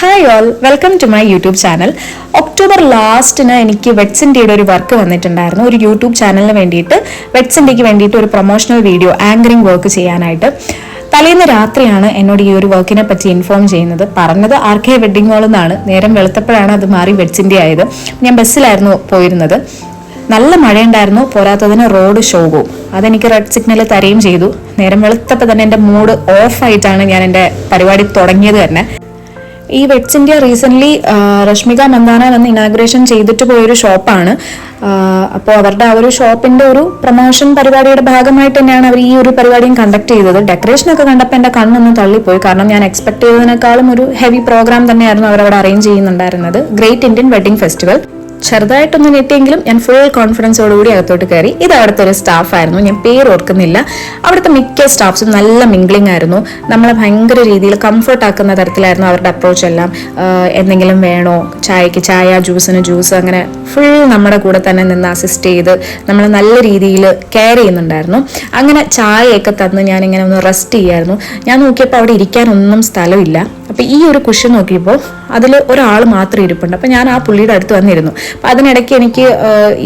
Hi all welcome to my YouTube channel October ലാസ്റ്റിന് എനിക്ക് വെറ്റ്സിന്റെയുടെ ഒരു വർക്ക് വന്നിട്ടുണ്ടായിരുന്നു. ഒരു യൂട്യൂബ് ചാനലിന് വേണ്ടിയിട്ട് വെറ്റ്സിന്റെക്ക് വേണ്ടിയിട്ട് ഒരു പ്രൊമോഷണൽ വീഡിയോ ആങ്കറിംഗ് വർക്ക് ചെയ്യാനായിട്ട്. തലേന്ന് രാത്രിയാണ് എന്നോട് ഈ ഒരു വർക്കിനെ പറ്റി ഇൻഫോം ചെയ്യുന്നത്. പറഞ്ഞത് ആർ കെ വെഡിങ് ഹോൾ എന്നാണ് നേരം വെളുത്തപ്പോഴാണ് അത് മാറി വെറ്റ്സിന്റെ ആയത്. ഞാൻ ബസ്സിലായിരുന്നു പോയിരുന്നത്. നല്ല മഴയുണ്ടായിരുന്നു. പോരാത്തതിന് റോഡ് ഷോകും അതെനിക്ക് റെഡ് സിഗ്നൽ തരുകയും ചെയ്തു. നേരം വെളുത്തപ്പോൾ തന്നെ എന്റെ മൂഡ് ഓഫായിട്ടാണ് ഞാൻ എന്റെ പരിപാടി തുടങ്ങിയത് തന്നെ. ഈ Weds India recently Rashmika Mandanna വന്ന് ഇനാഗ്രേഷൻ ചെയ്തിട്ട് പോയൊരു ഷോപ്പാണ് അപ്പോൾ അവരുടെ ആ ഒരു ഷോപ്പിന്റെ ഒരു പ്രമോഷൻ പരിപാടിയുടെ ഭാഗമായിട്ട് തന്നെയാണ് അവർ ഈ ഒരു പരിപാടിയും കണ്ടക്ട് ചെയ്തത്. ഡെക്കറേഷൻ ഒക്കെ കണ്ടപ്പോൾ എന്റെ കണ്ണൊന്ന് തള്ളിപ്പോയി. കാരണം ഞാൻ എക്സ്പെക്ട് ചെയ്തതിനേക്കാളും ഒരു ഹെവി പ്രോഗ്രാം തന്നെയായിരുന്നു അവർ അവരവിടെ അറേഞ്ച് ചെയ്യുന്നുണ്ടായിരുന്നത്. ഗ്രേറ്റ് ഇന്ത്യൻ വെഡിങ് ഫെസ്റ്റിവൽ ചെറുതായിട്ടൊന്ന് ഞെട്ടിയെങ്കിലും ഞാൻ ഫുൾ കോൺഫിഡൻസോടുകൂടി അകത്തോട്ട് കയറി. ഇത് അവിടുത്തെ ഒരു സ്റ്റാഫായിരുന്നു ഞാൻ പേര് ഓർക്കുന്നില്ല. അവിടുത്തെ മിക്ക സ്റ്റാഫ്സും നല്ല മിംഗ്ലിംഗ് ആയിരുന്നു. നമ്മളെ ഭയങ്കര രീതിയിൽ കംഫർട്ട് ആക്കുന്ന തരത്തിലായിരുന്നു അവരുടെ അപ്രോച്ച് എല്ലാം. എന്തെങ്കിലും വേണോ? ചായക്ക് ചായ ജ്യൂസിന് ജ്യൂസ് അങ്ങനെ ഫുൾ നമ്മുടെ കൂടെ തന്നെ നിന്ന് അസിസ്റ്റ് ചെയ്ത് നമ്മൾ നല്ല രീതിയിൽ കെയർ ചെയ്യുന്നുണ്ടായിരുന്നു. അങ്ങനെ ചായയൊക്കെ തന്ന് ഞാൻ ഇങ്ങനെ ഒന്ന് റെസ്റ്റ് ചെയ്യായിരുന്നു. ഞാൻ നോക്കിയപ്പോൾ അവിടെ ഇരിക്കാനൊന്നും സ്ഥലമില്ല. അപ്പോൾ ഈ ഒരു കുഷൻ നോക്കിയപ്പോൾ അതിൽ ഒരാൾ മാത്രം ഇരിപ്പുണ്ട്. അപ്പോൾ ഞാൻ ആ പുള്ളിയുടെ അടുത്ത് വന്നിരുന്നു. അപ്പൊ അതിനിടയ്ക്ക് എനിക്ക്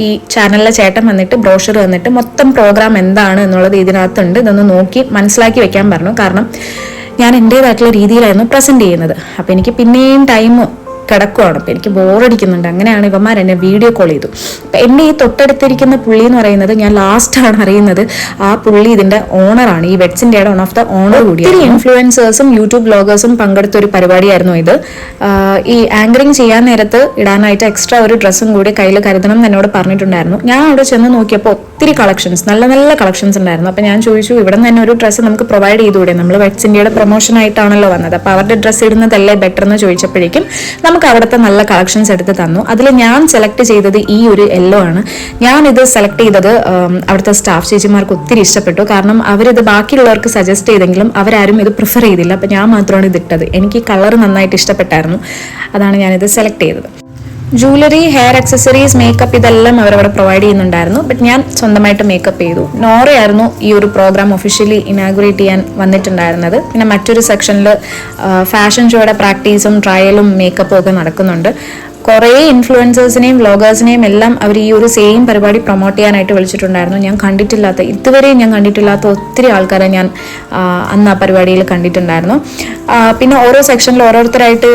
ഈ ചാനലിലെ ചേട്ടൻ വന്നിട്ട് ബ്രോഷർ വന്നിട്ട് മൊത്തം പ്രോഗ്രാം എന്താണ് എന്നുള്ളത് ഇതിനകത്തുണ്ട്. ഇതൊന്ന് നോക്കി മനസ്സിലാക്കി വെക്കാൻ പറഞ്ഞു. കാരണം ഞാൻ എന്റെതായിട്ടുള്ള രീതിയിലായിരുന്നു പ്രസന്റ് ചെയ്യുന്നത്. അപ്പോൾ എനിക്ക് പിന്നെയും ടൈം കിടക്കുവാണ് അപ്പം എനിക്ക് ബോറടിക്കുന്നുണ്ട്. അങ്ങനെയാണ് ഇവന്മാർ എന്നെ വീഡിയോ കോൾ ചെയ്തു. അപ്പം എന്നെ ഈ തൊട്ടടുത്തിരിക്കുന്ന പുള്ളി എന്ന് പറയുന്നത് ഞാൻ ലാസ്റ്റാണ് അറിയുന്നത്. ആ പുള്ളി ഇതിന്റെ ഓണറാണ് ഈ വെഡ്സിന്റെ വൺ ഓഫ് ദ ഓണർ കൂടി ഒത്തിരി ഇൻഫ്ലുവൻസേഴ്സും യൂട്യൂബ് ബ്ലോഗേഴ്സും പങ്കെടുത്ത ഒരു പരിപാടിയായിരുന്നു ഇത്. ഈ ആങ്കറിങ് ചെയ്യാൻ നേരത്ത് ഇടാനായിട്ട് എക്സ്ട്രാ ഒരു ഡ്രസ്സും കൂടി കയ്യിൽ കരുതണം എന്ന് എന്നോട് പറഞ്ഞിട്ടുണ്ടായിരുന്നു. ഞാൻ അവിടെ ചെന്ന് നോക്കിയപ്പോൾ ഒത്തിരി കളക്ഷൻസ് നല്ല നല്ല കളക്ഷൻസ് ഉണ്ടായിരുന്നു. അപ്പം ഞാൻ ചോദിച്ചു ഇവിടെ നിന്ന് തന്നെ ഒരു ഡ്രസ്സ് നമുക്ക് പ്രൊവൈഡ് ചെയ്തുകൂടെ? നമ്മൾ വെഡ്സ് ഇന്ത്യയുടെ പ്രൊമോഷൻ ആയിട്ടാണല്ലോ വന്നത്. അപ്പോൾ അവരുടെ ഡ്രസ്സ് ഇടുന്നതല്ലേ ബെറ്റർ എന്ന് ചോദിച്ചപ്പോഴേക്കും നമുക്ക് അവിടുത്തെ നല്ല കളക്ഷൻസ് എടുത്ത് തന്നു. അതിൽ ഞാൻ സെലക്ട് ചെയ്തത് ഈ ഒരു യെല്ലോ ആണ്. ഞാനിത് സെലക്ട് ചെയ്തത് അവിടുത്തെ സ്റ്റാഫ് ചേച്ചിമാർക്ക് ഒത്തിരി ഇഷ്ടപ്പെട്ടു. കാരണം അവരിത് ബാക്കിയുള്ളവർക്ക് സജസ്റ്റ് ചെയ്തെങ്കിലും അവരാരും ഇത് പ്രിഫർ ചെയ്തില്ല. അപ്പം ഞാൻ മാത്രമാണ് ഇത് ഇട്ടത് എനിക്ക് കളർ നന്നായിട്ട് ഇഷ്ടപ്പെട്ടായിരുന്നു. അതാണ് ഞാനിത് സെലക്ട് ചെയ്തത്. ജൂവലറി ഹെയർ അക്സസറീസ് മേക്കപ്പ് ഇതെല്ലാം അവരവിടെ പ്രൊവൈഡ് ചെയ്യുന്നുണ്ടായിരുന്നു. ബട്ട് ഞാൻ സ്വന്തമായിട്ട് മേക്കപ്പ് ചെയ്തു. നോറയായിരുന്നു ഈ ഒരു പ്രോഗ്രാം ഒഫീഷ്യലി ഇനാഗുറേറ്റ് ചെയ്യാൻ വന്നിട്ടുണ്ടായിരുന്നത്. പിന്നെ മറ്റൊരു സെക്ഷനിൽ ഫാഷൻ ഷോയുടെ പ്രാക്ടീസും ട്രയലും മേക്കപ്പും ഒക്കെ നടക്കുന്നുണ്ട്. കുറേ ഇൻഫ്ലുവൻസേഴ്സിനെയും വ്ളോഗേഴ്സിനെയും എല്ലാം അവർ ഈ ഒരു സെയിം പരിപാടി പ്രൊമോട്ട് ചെയ്യാനായിട്ട് വിളിച്ചിട്ടുണ്ടായിരുന്നു. ഞാൻ കണ്ടിട്ടില്ലാത്ത ഇതുവരെയും ഞാൻ കണ്ടിട്ടില്ലാത്ത ഒത്തിരി ആൾക്കാരെ ഞാൻ അന്ന് ആ പരിപാടിയിൽ കണ്ടിട്ടുണ്ടായിരുന്നു. പിന്നെ ഓരോ സെക്ഷനിൽ ഓരോരുത്തരായിട്ട്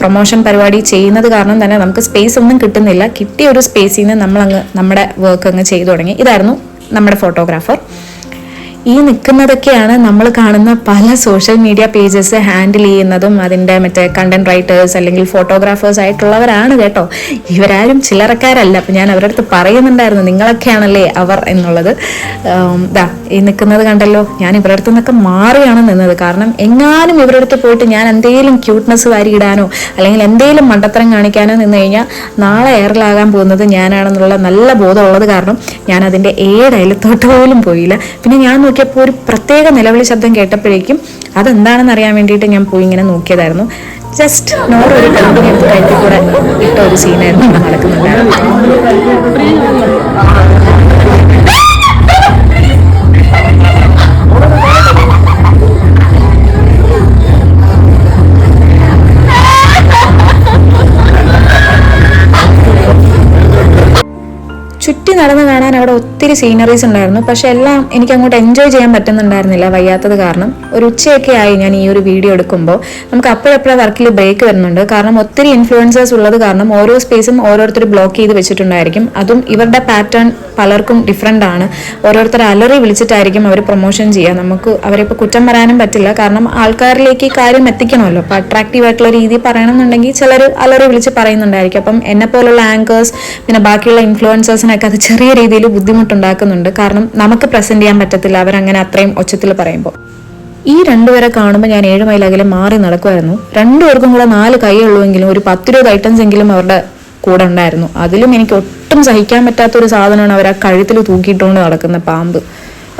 പ്രൊമോഷൻ പരിപാടി ചെയ്യുന്നത് കാരണം തന്നെ നമുക്ക് സ്പേസ് ഒന്നും കിട്ടുന്നില്ല. കിട്ടിയ ഒരു സ്പേസിൽ നിന്ന് നമ്മൾ അങ്ങ് നമ്മുടെ വർക്ക് അങ്ങ് ചെയ്തു തുടങ്ങി. ഇതായിരുന്നു നമ്മുടെ ഫോട്ടോഗ്രാഫർ ഈ നിൽക്കുന്നതൊക്കെയാണ് നമ്മൾ കാണുന്ന പല സോഷ്യൽ മീഡിയ പേജസ് ഹാൻഡിൽ ചെയ്യുന്നതും അതിന്റെ മറ്റേ കണ്ടന്റ് റൈറ്റേഴ്സ് അല്ലെങ്കിൽ ഫോട്ടോഗ്രാഫേഴ്സ് ആയിട്ടുള്ളവരാണ് കേട്ടോ. ഇവരാരും ചില്ലറക്കാരല്ല. അപ്പം ഞാൻ അവരുടെ അടുത്ത് പറയുന്നുണ്ടായിരുന്നു നിങ്ങളൊക്കെയാണല്ലേ അവർ എന്നുള്ളത്. ദാ ഈ നിൽക്കുന്നത് കണ്ടല്ലോ. ഞാൻ ഇവരുടെ അടുത്ത് നിന്നൊക്കെ മാറിയാണ് നിന്നത്. കാരണം എങ്ങാനും ഇവരുടെ അടുത്ത് പോയിട്ട് ഞാൻ എന്തെങ്കിലും ക്യൂട്ട്നെസ് വാരി ഇടാനോ അല്ലെങ്കിൽ എന്തെങ്കിലും മണ്ടത്തരം കാണിക്കാനോ നിന്ന് കഴിഞ്ഞാൽ നാളെ എയറിലാകാൻ പോകുന്നത് ഞാനാണെന്നുള്ള നല്ല ബോധമുള്ളത് കാരണം ഞാൻ അതിന്റെ ഏഴ് അയലത്തോട്ട് പോലും പോയില്ല. പിന്നെ ഞാൻ നോക്കിയപ്പോൾ ഒരു പ്രത്യേക നിലവിളി ശബ്ദം കേട്ടപ്പോഴേക്കും അതെന്താണെന്ന് അറിയാൻ വേണ്ടിയിട്ട് ഞാൻ പോയി ഇങ്ങനെ നോക്കിയതായിരുന്നു. ജസ്റ്റ് നോർ ഒരു കമ്പനി എടുത്ത് കയറ്റി കൂടെ ഇട്ട ഒരു സീനായിരുന്നു നടക്കുന്നുണ്ടായിരുന്നു ചുറ്റി നടന്ന് കാണാൻ ഒത്തിരി സീനറീസ് ഉണ്ടായിരുന്നു. പക്ഷെ എല്ലാം എനിക്ക് അങ്ങോട്ട് എൻജോയ് ചെയ്യാൻ പറ്റുന്നുണ്ടായിരുന്നില്ല. വയ്യാത്തത് കാരണം. ഒരു ഉച്ചയൊക്കെ ആയി ഞാൻ ഈ ഒരു വീഡിയോ എടുക്കുമ്പോൾ നമുക്ക് അപ്പോഴപ്പോഴും വർക്കിൽ ബ്രേക്ക് വരുന്നുണ്ട്. കാരണം ഒത്തിരി ഇൻഫ്ലുവൻസേഴ്സ് ഉള്ളത് കാരണം ഓരോ സ്പേസും ഓരോരുത്തർ ബ്ലോക്ക് ചെയ്ത് വെച്ചിട്ടുണ്ടായിരിക്കും. അതും ഇവരുടെ പാറ്റേൺ പലർക്കും ഡിഫറെന്റ് ആണ്. ഓരോരുത്തർ അലറി വിളിച്ചിട്ടായിരിക്കും അവർ പ്രൊമോഷൻ ചെയ്യുക. നമുക്ക് അവരെ ഇപ്പോൾ കുറ്റം പറയാനും പറ്റില്ല. കാരണം ആൾക്കാരിലേക്ക് കാര്യം എത്തിക്കണമല്ലോ. അപ്പോൾ അട്രാക്റ്റീവ് ആയിട്ടുള്ള രീതിയിൽ പറയണമെന്നുണ്ടെങ്കിൽ ചിലർ അലറി വിളിച്ച് പറയുന്നുണ്ടായിരിക്കും. അപ്പം എന്നെ പോലുള്ള ആങ്കേഴ്സ് പിന്നെ ബാക്കിയുള്ള ഇൻഫ്ലുവൻസേഴ്സിനൊക്കെ അത് ചെറിയ രീതിയിൽ ബുദ്ധിമുട്ടുണ്ടാക്കുന്നുണ്ട് കാരണം നമുക്ക് പ്രസന്റ് ചെയ്യാൻ പറ്റത്തില്ല. അവരങ്ങനെ അത്രയും ഒച്ചത്തിൽ പറയുമ്പോൾ. ഈ രണ്ടുപേരെ കാണുമ്പോൾ ഞാൻ ഏഴ് മൈൽ അകലെ മാറി നടക്കുമായിരുന്നു രണ്ടുപേർക്കും കൂടെ നാല് കൈയുള്ളൂവെങ്കിലും ഒരു പത്തിരുപത് ഐറ്റംസ് എങ്കിലും അവരുടെ കൂടെ ഉണ്ടായിരുന്നു. അതിലും എനിക്ക് ഒട്ടും സഹിക്കാൻ പറ്റാത്ത ഒരു സാധനമാണ് അവർ ആ കഴുത്തിൽ തൂക്കിയിട്ടുകൊണ്ട് നടക്കുന്ന പാമ്പ്.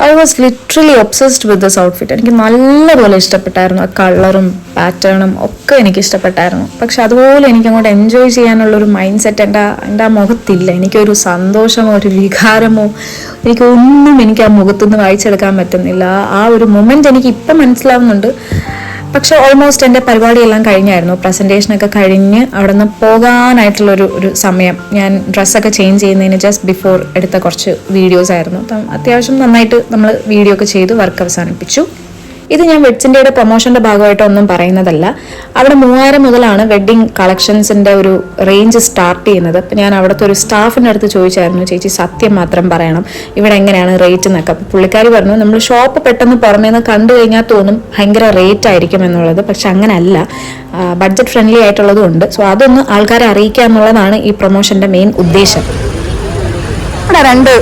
I was literally obsessed with this outfit എനിക്ക് നല്ലപോലെ ഇഷ്ടപ്പെട്ടായിരുന്നു. ആ കളറും പാറ്റേണും ഒക്കെ എനിക്ക് ഇഷ്ടപ്പെട്ടായിരുന്നു. പക്ഷെ അതുപോലെ എനിക്ക് അങ്ങോട്ട് എൻജോയ് ചെയ്യാനുള്ള ഒരു മൈൻഡ് സെറ്റ് എന്റെ എന്റെ ആ മുഖത്തില്ല. എനിക്കൊരു സന്തോഷമോ ഒരു വികാരമോ എനിക്ക് ഒന്നും എനിക്ക് ആ മുഖത്തുനിന്ന് വായിച്ചെടുക്കാൻ പറ്റുന്നില്ല. ആ ഒരു മൊമെന്റ് എനിക്ക് ഇപ്പം മനസ്സിലാവുന്നുണ്ട്. പക്ഷെ ഓൾമോസ്റ്റ് എന്റെ പരിപാടിയെല്ലാം കഴിഞ്ഞായിരുന്നു. പ്രസന്റേഷനൊക്കെ കഴിഞ്ഞ് അവിടെ നിന്ന് പോകാനായിട്ടുള്ളൊരു ഒരു സമയം. ഞാൻ ഡ്രസ്സൊക്കെ ചേഞ്ച് ചെയ്യുന്നതിന് ജസ്റ്റ് ബിഫോർ എടുത്ത കുറച്ച് വീഡിയോസ് ആയിരുന്നു. അപ്പം അത്യാവശ്യം നന്നായിട്ട് നമ്മൾ വീഡിയോ ഒക്കെ ചെയ്ത് വർക്ക് അവസാനിപ്പിച്ചു. ഇത് ഞാൻ വെഡ്സിന്റെയുടെ പ്രൊമോഷന്റെ ഭാഗമായിട്ടൊന്നും പറയുന്നതല്ല. അവിടെ മൂവായിരം മുതലാണ് വെഡ്ഡിങ് കളക്ഷൻസിന്റെ ഒരു റേഞ്ച് സ്റ്റാർട്ട് ചെയ്യുന്നത്. അപ്പം ഞാൻ അവിടുത്തെ ഒരു സ്റ്റാഫിന്റെ അടുത്ത് ചോദിച്ചായിരുന്നു ചേച്ചി സത്യം മാത്രം പറയണം. ഇവിടെ എങ്ങനെയാണ് റേറ്റ് എന്നൊക്കെ അപ്പോൾ പുള്ളിക്കാരി പറഞ്ഞു നമ്മൾ ഷോപ്പ് പെട്ടെന്ന് പുറമേ നിന്ന് കണ്ടു കഴിഞ്ഞാൽ തോന്നും ഭയങ്കര റേറ്റ് ആയിരിക്കും എന്നുള്ളത്. പക്ഷെ അങ്ങനെയല്ല ബഡ്ജറ്റ് ഫ്രണ്ട്ലി ആയിട്ടുള്ളതും ഉണ്ട്. സോ അതൊന്ന് ആൾക്കാരെ അറിയിക്കുക എന്നുള്ളതാണ് ഈ പ്രൊമോഷന്റെ മെയിൻ ഉദ്ദേശം. ഇവിടെ രണ്ട്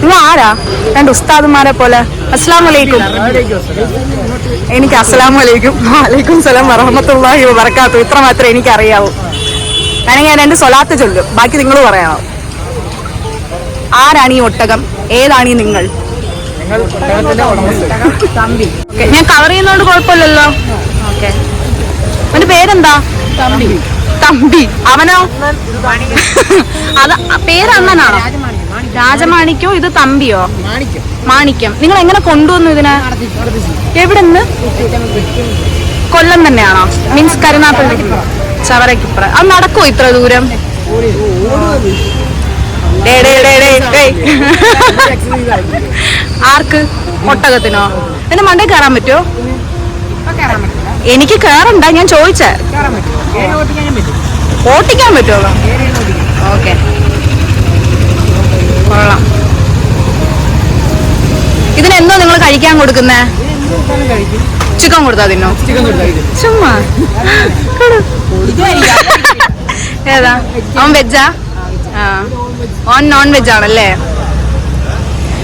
നിങ്ങൾ ആരാ? രണ്ട് ഉസ്താദുമാരെ പോലെ. അസ്സാം വലൈക്കും എനിക്ക് അസ്സാം വലൈക്കും വലൈക്കും സലാം വറഹമത്തുള്ളാഹി വബർക്കാത്തു ഇത്ര മാത്രമേ എനിക്ക് അറിയാവൂ വേണമെങ്കിൽ ഞാൻ രണ്ട് സ്വലാത്ത് ചൊല്ലും. ബാക്കി നിങ്ങൾ പറയാമോ ആരാണ് ഈ ഒട്ടകം? ഏതാണ് ഈ നിങ്ങൾ? ഞാൻ കവർ ചെയ്യുന്നോണ്ട് കുഴപ്പമില്ലല്ലോ. അവന്റെ പേരെന്താ? തമ്പി. തമ്പി. അവനോ? അത് പേര് രാജമാണിക്കോ ഇത് തമ്പിയോ? മാണിക്യം. നിങ്ങൾ എങ്ങനെ കൊണ്ടുവന്നു ഇതിനെ? എവിടെ നിന്ന് കൊല്ലം തന്നെയാണോ? മീൻസ് കരുനാപ്പള്ളി ചവറക്കിപ്പുറ അത് നടക്കുമോ ഇത്ര ദൂരം. ആർക്ക്? ഒട്ടകത്തിനോ? എന്റെ മണ്ടേ കയറാൻ പറ്റുമോ എനിക്ക് കയറണ്ട ഞാൻ ചോദിച്ചേ. ഓട്ടിക്കാൻ പറ്റുമോ ഓക്കെ. കൊള്ളാം. ഇതിനെന്തോ നിങ്ങൾ കഴിക്കാൻ കൊടുക്കുന്നേ? ചിക്കൻ കൊടുത്താ തിന്നോ? ചുമ്മാ. ഏതാ? അവൻ വെജാ ഓൺ നോൺ വെജ് ആണല്ലേ?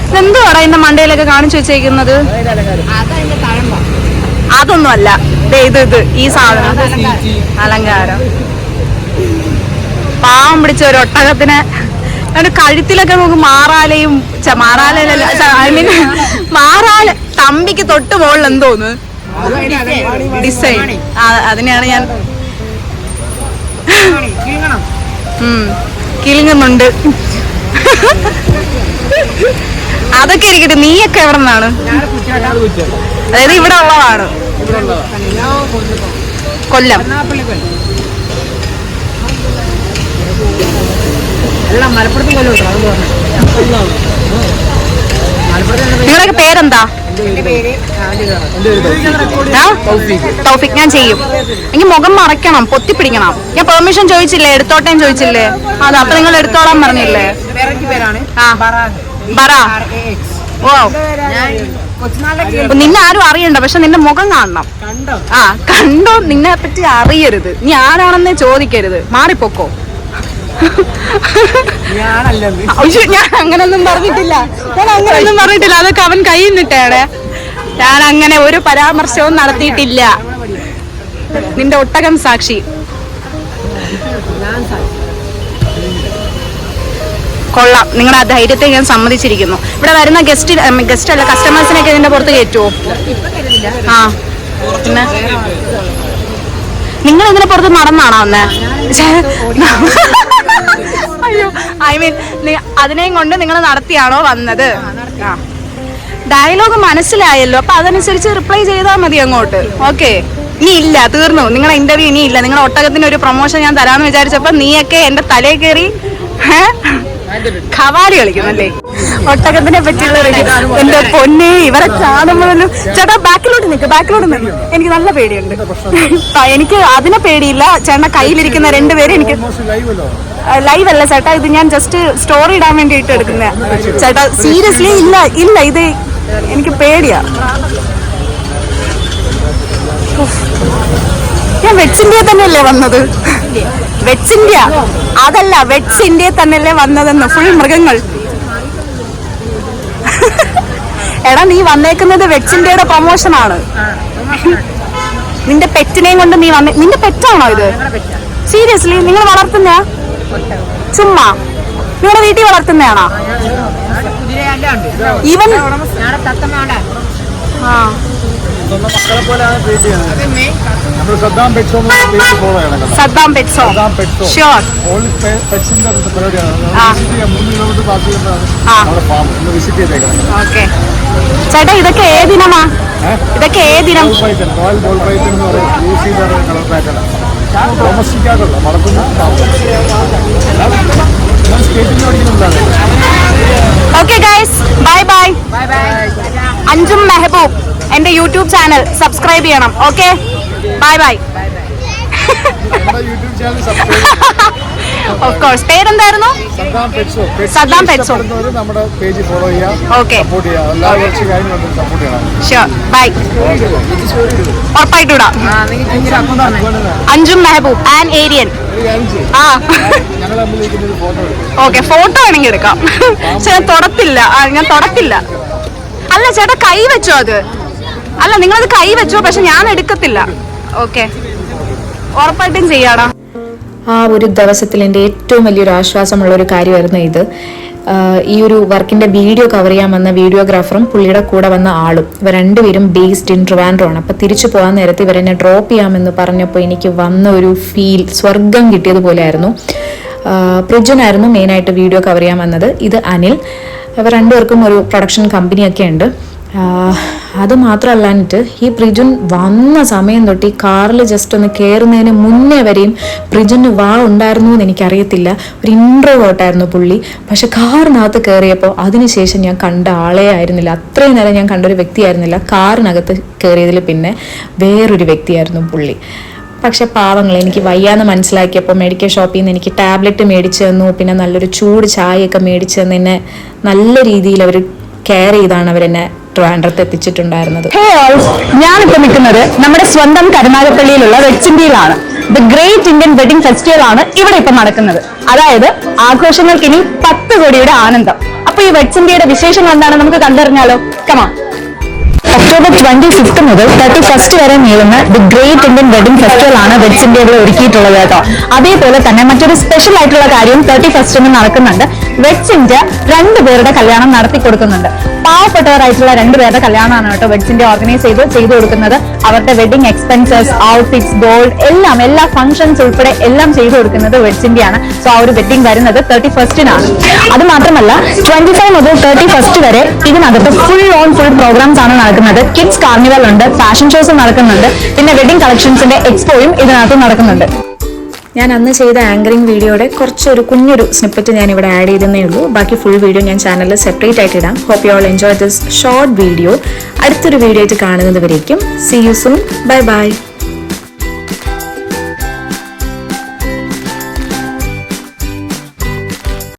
ഇതെന്തുവാടാ ഇന്റെ മണ്ടയിലൊക്കെ കാണിച്ചു വെച്ചേക്കുന്നത്? അതൊന്നും അല്ല ഇത് ഇത്. ഈ സാധനം. അലങ്കാരം. പാവം പിടിച്ച ഒരു ഒട്ടകത്തിന് അവന്റെ കഴുത്തിലൊക്കെ നമുക്ക് മാറാലയും മാറാലയല്ല ഐ മീൻ മാറാല തമ്പിക്ക് തൊട്ട് മുകളിൽ എന്തോന്ന് ഡിസൈൻ അതിനെയാണ് ഞാൻ കിളിങ്ങുന്നുണ്ട് അതൊക്കെ ഇരിക്കട്ടെ നീയൊക്കെ എവിടെ നിന്നാണ്? അതായത് ഇവിടെ ഉള്ളതാണ്. കൊല്ലം. നിങ്ങളൊക്കെ പേരെന്താ? ടോഫിക് തൗഫിക് ഞാൻ ചെയ്യും. എനിക്ക് മുഖം മറയ്ക്കണം പൊത്തിപ്പിടിക്കണം. ഞാൻ പെർമിഷൻ ചോദിച്ചില്ലേ? എടുത്തോട്ടേം ചോദിച്ചില്ലേ? അതെ അപ്പൊ നിങ്ങൾ എടുത്തോളാൻ പറഞ്ഞില്ലേ? ഓ നിന്നെ ആരും അറിയണ്ട പക്ഷെ നിന്റെ മുഖം കാണണം. ആ കണ്ടോ? നിന്നെ പറ്റി അറിയരുത്. നീ ആരാണെന്നേ ചോദിക്കരുത്. മാറിപ്പോക്കോ. ഞാൻ അങ്ങനൊന്നും പറഞ്ഞിട്ടില്ല. ഞാൻ അങ്ങനൊന്നും പറഞ്ഞിട്ടില്ല. അതൊക്കെ അവൻ കയ്യിൽ നിട്ടേടെ ഞാൻ അങ്ങനെ ഒരു പരാമർശവും നടത്തിയിട്ടില്ല. നിന്റെ ഒട്ടകം സാക്ഷി. കൊള്ളാം. നിങ്ങളുടെ ആ ധൈര്യത്തെ ഞാൻ സമ്മതിച്ചിരിക്കുന്നു. ഇവിടെ വരുന്ന ഗസ്റ്റ് ഗസ്റ്റ് അല്ല കസ്റ്റമേഴ്സിനൊക്കെ ഇതിന്റെ പുറത്ത് കയറ്റുമോ ആ. പിന്നെ? നിങ്ങൾ ഇതിനെ പുറത്ത് നടന്നാണോ അന്ന്? അയ്യോ ഐ മീൻ അതിനെയും കൊണ്ട് നിങ്ങൾ നടത്തിയാണോ വന്നത്? ആ ഡയലോഗ് മനസ്സിലായല്ലോ അപ്പൊ അതനുസരിച്ച് റിപ്ലൈ ചെയ്താൽ മതി അങ്ങോട്ട്. ഓക്കെ ഇനി ഇല്ല തീർന്നു. നിങ്ങളെ ഇന്റർവ്യൂ ഇനി ഇല്ല. നിങ്ങളുടെ ഒട്ടകത്തിന് ഒരു പ്രൊമോഷൻ ഞാൻ തരാന്ന് വിചാരിച്ചപ്പോ നീയൊക്കെ എന്റെ തലയിൽ കയറി ഖവാലി കളിക്കുന്നല്ലേ ഒട്ടകത്തിനെ പറ്റിയുള്ള. എന്റെ പൊന്നെ ഇവരെ കാണുമ്പോഴൊന്നും ചേട്ടാ ബാക്കിലോട്ട് നിൽക്ക് ബാക്കിലോട്ട് നിൽക്ക് എനിക്ക് നല്ല പേടിയുണ്ട്. എനിക്ക് അതിനെ പേടിയില്ല. ചേട്ടന്റെ കയ്യിലിരിക്കുന്ന രണ്ടുപേരും എനിക്ക് ലൈവ് അല്ല ചേട്ടാ ഇത് ഞാൻ ജസ്റ്റ് സ്റ്റോറി ഇടാൻ വേണ്ടിയിട്ട് എടുക്കുന്ന. ചേട്ടാ സീരിയസ്ലി ഇല്ല ഇല്ല ഇത് എനിക്ക് പേടിയാ. ഞാൻ വെച്ച് ഇന്ത്യ തന്നെയല്ലേ വന്നത്? വെച്ച് ഇന്ത്യ അതല്ല വെച്ച് ഇന്ത്യ തന്നെയല്ലേ വന്നതെന്ന് ഫുൾ മൃഗങ്ങൾ. എടാ നീ വന്നേക്കുന്നത് വെച്ച് ഇന്ത്യയുടെ പ്രൊമോഷൻ ആണ്. നിന്റെ പെറ്റിനെയും കൊണ്ട് നീ വന്നേ നിന്റെ പെറ്റാണോ ഇത്? സീരിയസ്ലി നിങ്ങൾ വളർത്തുന്ന ചുമ്മാ. നിങ്ങളുടെ വീട്ടിൽ വളർത്തുന്നതാണോ ഇവൻ ആ. സദ്ദാം പെറ്റ്സോ. Sure okay. ചേട്ടാ ഇതൊക്കെ ഏതിനമാ? ഇതൊക്കെ ഏതിനം? റോയൽ ബോൾ എന്ന് പറയും colour pattern skating പഠിക്കുന്നുണ്ടാണ് okay guys bye bye Anjum Mehboob എന്റെ യൂട്യൂബ് ചാനൽ സബ്സ്ക്രൈബ് ചെയ്യണം. Okay bye bye YouTube channel subscribe of course പേരെന്തായിരുന്നു? സദ്ദാം പെറ്റ്സോ. നമ്മുടെ പേജ് ഫോളോ ഓക്കെ സപ്പോർട്ട് എല്ലാ കുറച്ച് കാര്യങ്ങളും സപ്പോർട്ട് ചെയ്യണം. ഷുവർ ബൈ ഉറപ്പായിട്ടൂടാ അഞ്ചും മെഹബൂബ് ആൻഡ് ഏരിയൻ ആ. ഓക്കെ ഫോട്ടോ വേണമെങ്കിൽ എടുക്കാം. ചേട്ടാ തുടത്തില്ല. ഞാൻ തുടത്തില്ല. അല്ല ചേട്ടാ കൈ വെച്ചോ അത്? അല്ല നിങ്ങളത് കൈ വെച്ചോ? പക്ഷെ ഞാൻ എടുക്കത്തില്ല. ഓക്കെ ഉറപ്പായിട്ടും ചെയ്യാടാ. ആ ഒരു ദിവസത്തിൽ എന്റെ ഏറ്റവും വലിയൊരു ആശ്വാസമുള്ള ഒരു കാര്യമായിരുന്നു ഇത്. ഈ ഒരു വർക്കിന്റെ വീഡിയോ കവർ ചെയ്യാൻ വന്ന വീഡിയോഗ്രാഫറും പുള്ളിയുടെ കൂടെ വന്ന ആളും. ഇവർ രണ്ടുപേരും ബേസ്ഡ് ഇൻ ട്രിവാൻഡ്രോ ആണ്. അപ്പോൾ തിരിച്ചു പോകാൻ നേരത്തെ ഇവരെന്നെ ഡ്രോപ്പ് ചെയ്യാമെന്ന് പറഞ്ഞപ്പോൾ എനിക്ക് വന്ന ഒരു ഫീൽ സ്വർഗം കിട്ടിയതുപോലെയായിരുന്നു പ്രിജനായിരുന്നു മെയിനായിട്ട് വീഡിയോ കവർ ചെയ്യാൻ വന്നത്. ഇത് അനിൽ. ഇവർ രണ്ടുപേർക്കും ഒരു പ്രൊഡക്ഷൻ കമ്പനിയൊക്കെ ഉണ്ട്. ആഹ് മാത്രമല്ല മാത്രമല്ലാഞ്ഞിട്ട് ഈ പ്രിജുൻ വന്ന സമയം തൊട്ട് ഈ കാറിൽ ജസ്റ്റ് ഒന്ന് കയറുന്നതിന് മുന്നേ വരെയും പ്രിജുന് വാ ഉണ്ടായിരുന്നു എന്ന് എനിക്കറിയത്തില്ല. ഒരു ഇൻട്രോവേർട്ടായിരുന്നു പുള്ളി. പക്ഷെ കാറിനകത്ത് കയറിയപ്പോൾ അതിനുശേഷം ഞാൻ കണ്ട ആളെ ആയിരുന്നില്ല. അത്രയും നേരം ഞാൻ കണ്ട ഒരു വ്യക്തിയായിരുന്നില്ല. കാറിനകത്ത് കയറിയതിൽ പിന്നെ വേറൊരു വ്യക്തിയായിരുന്നു പുള്ളി. പക്ഷെ പാവങ്ങൾ എനിക്ക് വയ്യാന്ന് മനസ്സിലാക്കിയപ്പോൾ മെഡിക്കൽ ഷോപ്പിൽ നിന്ന് എനിക്ക് ടാബ്ലറ്റ് മേടിച്ചു തന്നു. പിന്നെ നല്ലൊരു ചൂട് ചായയൊക്കെ മേടിച്ചു തന്നു നല്ല രീതിയിൽ അവർ കെയർ ചെയ്താണ് അവരെന്നെ ട്രിവാൻഡ്രത്ത് എത്തിച്ചിട്ടുണ്ടായിരുന്നത്. ഹേ ഓൾ ഞാനിപ്പോ നിൽക്കുന്നത് നമ്മുടെ സ്വന്തം കരുനാഗപ്പള്ളിയിലുള്ള വെച്ചിന്തിയിലാണ് the great Indian wedding festival ആണ് ഇവിടെ ഇപ്പൊ നടക്കുന്നത്. അതായത് ആഘോഷങ്ങൾക്ക് ഇനി പത്ത് കോടിയുടെ ആനന്ദം. അപ്പൊ ഈ വെച്ചിന്തിയുടെ വിശേഷങ്ങൾ എന്താണ് നമുക്ക് കണ്ടറിഞ്ഞാലോ? കമാ ഒക്ടോബർ ട്വന്റി ഫിഫ്ത്ത് മുതൽ തേർട്ടി ഫസ്റ്റ് വരെ നീളുന്ന the great Indian wedding festival ആണ് വെഡ്സ് ഇന്ത്യയിൽ ഒരുക്കിയിട്ടുള്ളത് കേട്ടോ. അതേപോലെ തന്നെ മറ്റൊരു സ്പെഷ്യൽ ആയിട്ടുള്ള കാര്യം തേർട്ടി ഫസ്റ്റിന് നടക്കുന്നുണ്ട്. വെഡ്സ് ഇന്ത്യ രണ്ടു പേരുടെ കല്യാണം നടത്തി കൊടുക്കുന്നുണ്ട് പാവപ്പെട്ടവരായിട്ടുള്ള രണ്ടുപേരുടെ കല്യാണമാണ് കേട്ടോ വെഡ്സിന്റെ ഓർഗനൈസ് ചെയ്ത് ചെയ്തു കൊടുക്കുന്നത്. അവരുടെ വെഡിങ് എക്സ്പെൻസസ് ഔട്ട്ഫിറ്റ്സ് ഗോൾഡ് എല്ലാം എല്ലാ ഫംഗ്ഷൻസ് ഉൾപ്പെടെ എല്ലാം ചെയ്തു കൊടുക്കുന്നത് വെഡ്സിന്റെ ആണ് സോ ആ ഒരു വെഡിങ് വരുന്നത് തേർട്ടി ഫസ്റ്റിനാണ് അത് മാത്രമല്ല ട്വന്റി ഫൈവ് മുതൽ തേർട്ടി ഫസ്റ്റ് വരെ ഇതിനകത്ത് ഫുൾ ഓൺ ഫുൾ പ്രോഗ്രാംസ് ആണ് നടക്കുന്നത്. കിഡ്സ് കാർണിവൽ ഉണ്ട് ഫാഷൻ ഷോസ് നടക്കുന്നുണ്ട് പിന്നെ വെഡിങ് കളക്ഷൻസിന്റെ എക്സ്പോയും ഇതിനകത്ത് നടക്കുന്നുണ്ട്. ഞാൻ അന്ന് ചെയ്ത ആങ്കറിംഗ് വീഡിയോയുടെ കുറച്ചൊരു കുഞ്ഞൊരു സ്നിപ്പറ്റ് ഞാൻ ഇവിടെ ആഡ് ചെയ്തേ ഉള്ളൂ. ബാക്കി ഫുൾ വീഡിയോ ഞാൻ ചാനലിൽ സെപ്പറേറ്റ് ആയിട്ട് ഇടാം. Hope you all enjoy this short video അടുത്തൊരു വീഡിയോ ആയിട്ട് കാണുന്നത് വരേക്കും. See you soon bye bye